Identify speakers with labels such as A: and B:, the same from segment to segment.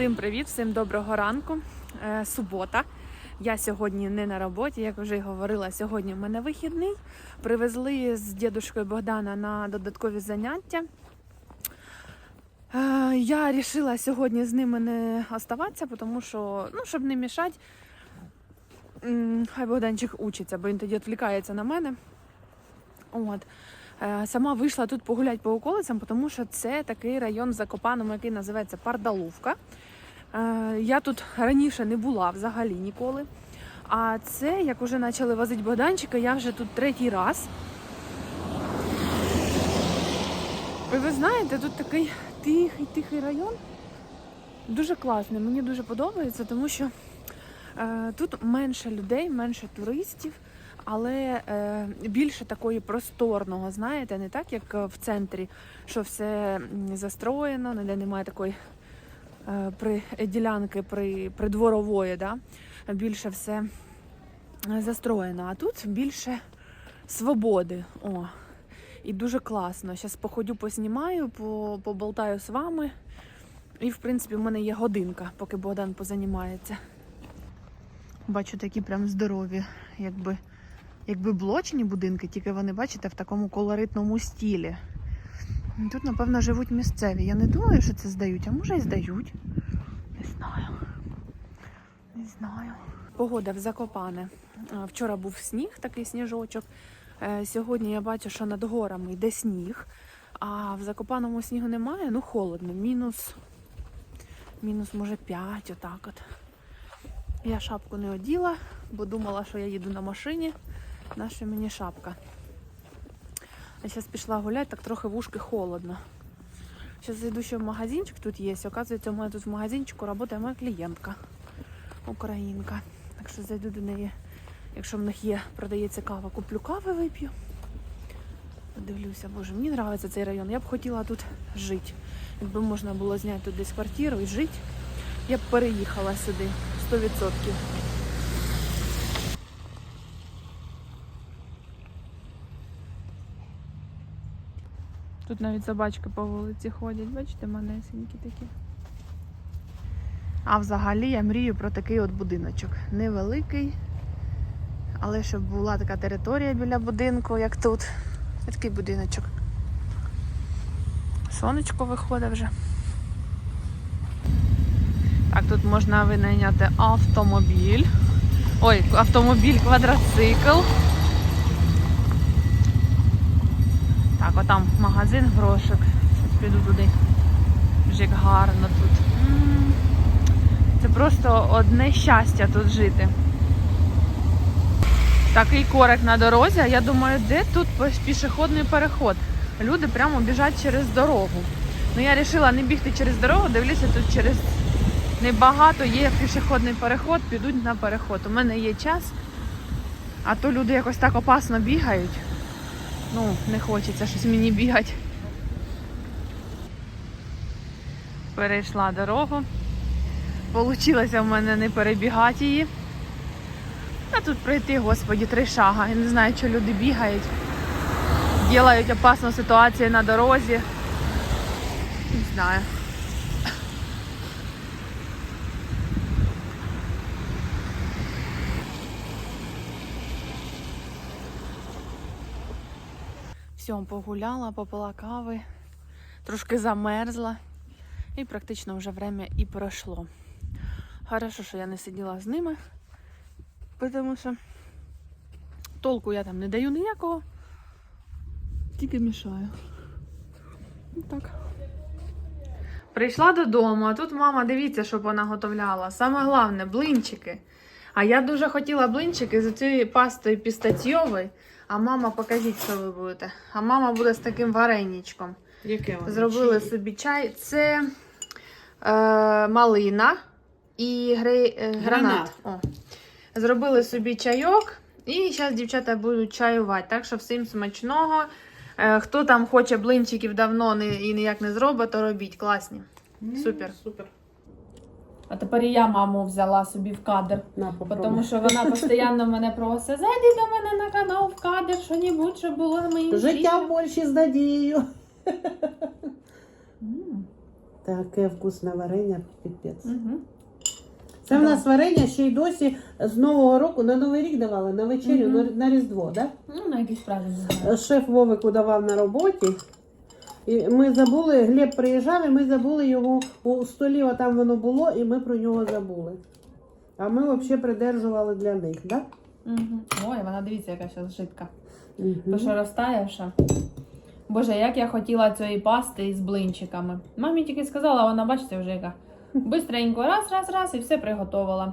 A: Всім привіт, всім доброго ранку. Е, субота. Я сьогодні не на роботі, як вже й говорила, сьогодні в мене вихідний. Привезли з дідушкою Богдана на додаткові заняття. Е, я вирішила сьогодні з ними не оставатися, тому що, ну, щоб не мішати, хай Богданчик учиться, бо він тоді відвлікається на мене. От. Е, Сама вийшла тут погуляти по околицям, тому що це такий район в Закопаному, який називається Пардалувка. Е, Я тут раніше не була взагалі ніколи. А це, як вже почали возити Богданчика, я вже тут третій раз. І ви знаєте, тут такий тихий, тихий район. Дуже класний, мені дуже подобається, тому що е, тут менше людей, менше туристів але е, більше такої просторного, знаєте, не так, як в центрі, що все застроєно, ніде немає такої при, ділянки при, придворової, да? більше все е, застроєно. А тут більше свободи. О. І дуже класно. Зараз походю, поснімаю, поболтаю з вами. І, в принципі, в мене є годинка, поки Богдан позанімається. Бачу такі прям здорові, якби якби блочні будинки, тільки вони, бачите, в такому колоритному стілі. Тут, напевно, живуть місцеві. Я не думаю, що це здають, а може і здають. Не знаю. Не знаю. Погода в Закопане. Вчора був сніг, такий сніжочок. Е, Сьогодні я бачу, що над горами йде сніг, а в Закопаному снігу немає, ну холодно. Мінус, мінус може 5, отак от. Я шапку не оділа, бо думала, що я їду на машині. Наша мені шапка. Я зараз пішла гуляти, так трохи в ушки холодно. Зараз зайду ще в магазинчик тут є. Оказується, у мене тут в магазинчику працює моя клієнтка, українка. Так що зайду до неї. Якщо в них є, продається кава, куплю кави, вип'ю. Подивлюся, боже, мені подобається цей район. Я б хотіла тут жити. Якби можна було зняти тут десь квартиру і жити, я б переїхала сюди 100%. Тут навіть собачки по вулиці ходять, бачите, манесенькі такі. А взагалі я мрію про такий от будиночок. Невеликий, але щоб була така територія біля будинку, як тут. Такий будиночок. Сонечко виходить вже. Так, тут можна винайняти автомобіль. Ой, автомобіль, квадроцикл. Так, отам магазин грошик. Піду туди. Вже як гарно тут. Це просто одне щастя тут жити. Такий корик на дорозі, я думаю, де тут пішохідний переход? Люди прямо біжать через дорогу. Ну я вирішила не бігти через дорогу, дивлюся тут через небагато є пішохідний переход, підуть на переход. У мене є час, а то люди якось так опасно бігають. Ну, не хочеться щось мені бігати. Перейшла дорогу. Получилося в мене не перебігати її. А тут пройти, господі, три шага. Я не знаю, що люди бігають. Ділають опасну ситуацію на дорозі. Не знаю. Все, погуляла, попила кави, трошки замерзла. І практично вже время і пройшло. Хорошо, що я не сиділа з ними, тому що толку я там не даю ніякого, тільки мішаю. Так. Прийшла додому, а тут мама, дивіться, що вона готовляла. Саме головне блинчики. А я дуже хотіла блинчики з цією пастою пістатьйовою. А мама, покажіть, що ви будете. А мама буде з таким вареничком.
B: Яке воно?
A: Зробили собі чай. Це е, малина і гри, е, гранат.
B: Гранат.
A: О. Зробили собі чайок. І зараз дівчата будуть чаювати. Так що всім смачного. Е, хто там хоче блинчиків давно не, і ніяк не зробить, то робіть. Класні.
B: Ну,
A: Супер.
B: Супер.
A: А тепер і я маму взяла собі в кадр.
B: На.
A: Тому що вона постійно мене просить, зайди до мене на канал в кадр, що-небудь, щоб було моїм
B: Життя в Польщі з Надією. Таке вкусне варення, піпець.
A: Угу.
B: Це в нас варення ще й досі з Нового року на Новий рік давали, на вечерю,
A: Мгм.
B: на, на Різдво, так?
A: Ну, на якийсь праздник.
B: Шеф Вовику давав на роботі. І ми забули, Глеб приїжджав, і ми забули його у столі, а там воно було, і ми про нього забули. А ми взагалі придержували для них, так?
A: Угу. Ой, вона дивіться, яка зараз жидка. То що розтаявша. Боже, як я хотіла цієї пасти із блинчиками. Мамі тільки сказала, вона, бачите, вже яка. Бистренько, раз, раз, раз, і все приготувала.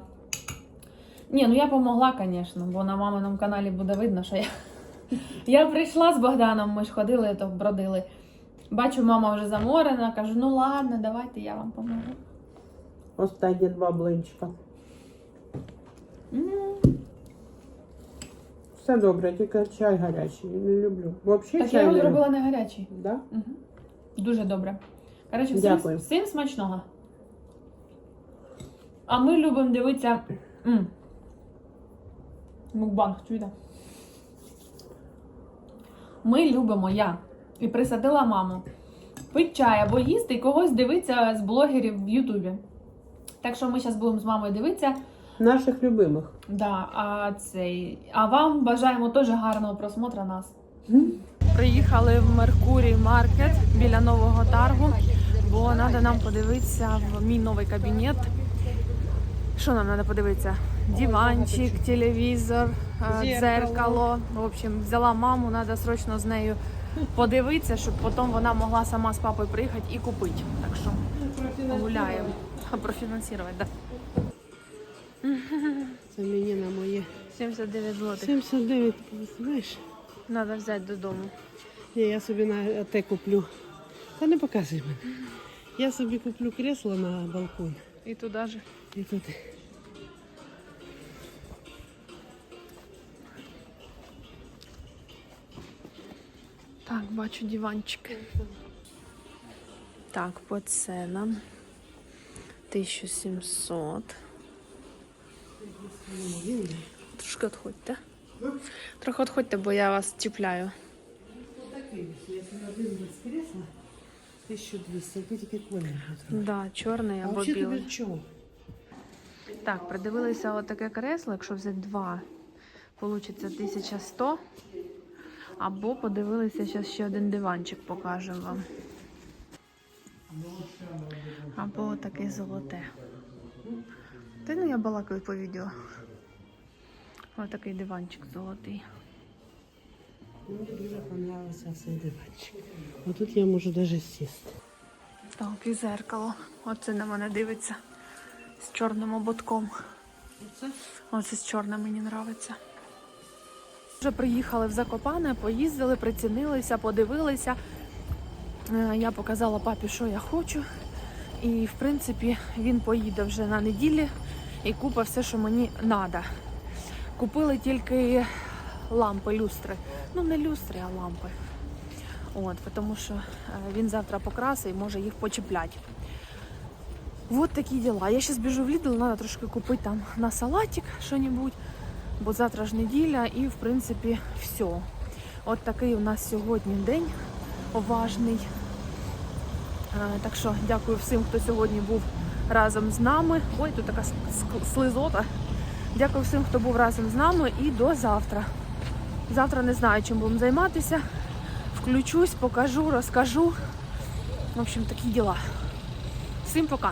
A: Ні, ну я помогла, звісно, бо на маминому каналі буде видно, що я. Я прийшла з Богданом, ми ж ходили, то бродили. Бачу, мама вже заморена, кажу, ну ладно, давайте я вам поможу.
B: Останні два блинчика.
A: М,
B: Все добре, тільки чай гарячий. Не люблю. Взагалі
A: Так я
B: чай
A: його
B: не люблю.
A: зробила не гарячий.
B: Да?
A: Угу. Дуже добре. Коротше, всім,
B: Дякую.
A: всім смачного. А ми любимо дивитися. М. Мукбанг, чуєте? Ми любимо я. І присадила маму. Пить чай або їсти і когось дивитися з блогерів в Ютубі. Так що ми зараз будемо з мамою дивитися.
B: Наших любимих.
A: Да, а, цей... а вам бажаємо теж гарного просмотру нас. Приїхали в Меркурій Маркет біля нового таргу, бо треба нам подивитися в мій новий кабінет. Що нам треба подивитися? Диванчик, телевізор, е,
B: дзеркало.
A: В общем, взяла маму, треба срочно з нею подивитися, щоб потім вона могла сама з папою приїхати і купити. Так що гуляємо. Профінансувати, так.
B: Це мені на моє
A: 79 злотих.
B: 79, знаєш.
A: Треба взяти додому.
B: Ні, я собі на те куплю. Та не показуй мене. Я собі куплю кресло на балкон.
A: І туди ж.
B: І тут.
A: Так, бачу диванчики. Так, по ценам. 1700. Трошки відходьте. Трохи відходьте, бо я вас чіпляю.
B: Якщо один без кресла, 1200, який тільки колір.
A: Да, чорний або білий. Так, придивилися отаке кресло, якщо взяти два, получиться 1100. Або подивилися, зараз ще один диванчик покажемо вам. Або таке золоте. Та ну я балакаю по відео. Ось такий диванчик золотий.
B: Мені дуже подобався цей диванчик. Отут я можу навіть сісти.
A: Так, і зеркало. Оце на мене дивиться. З чорним ободком.
B: Оце?
A: Оце з чорним мені подобається. Вже приїхали в Закопане, поїздили, прицінилися, подивилися. Е, Я показала папі, що я хочу. І, в принципі, він поїде вже на неділі і купить все, що мені треба. Купили тільки лампи, люстри. Ну, не люстри, а лампи. От, тому що е, він завтра покрасить і може їх почіпляти. Вот такі діла. Я зараз біжу в Lidl, треба трошки купити там на салатик що-небудь, бо завтра ж неділя і в принципі все. От такий у нас сьогодні день важний. Е, Так що дякую всім, хто сьогодні був разом з нами. Ой, тут така слизота. Дякую всім, хто був разом з нами і до завтра. Завтра не знаю, чим будемо займатися. Включусь, покажу, розкажу. В общем, такі діла. Всім пока.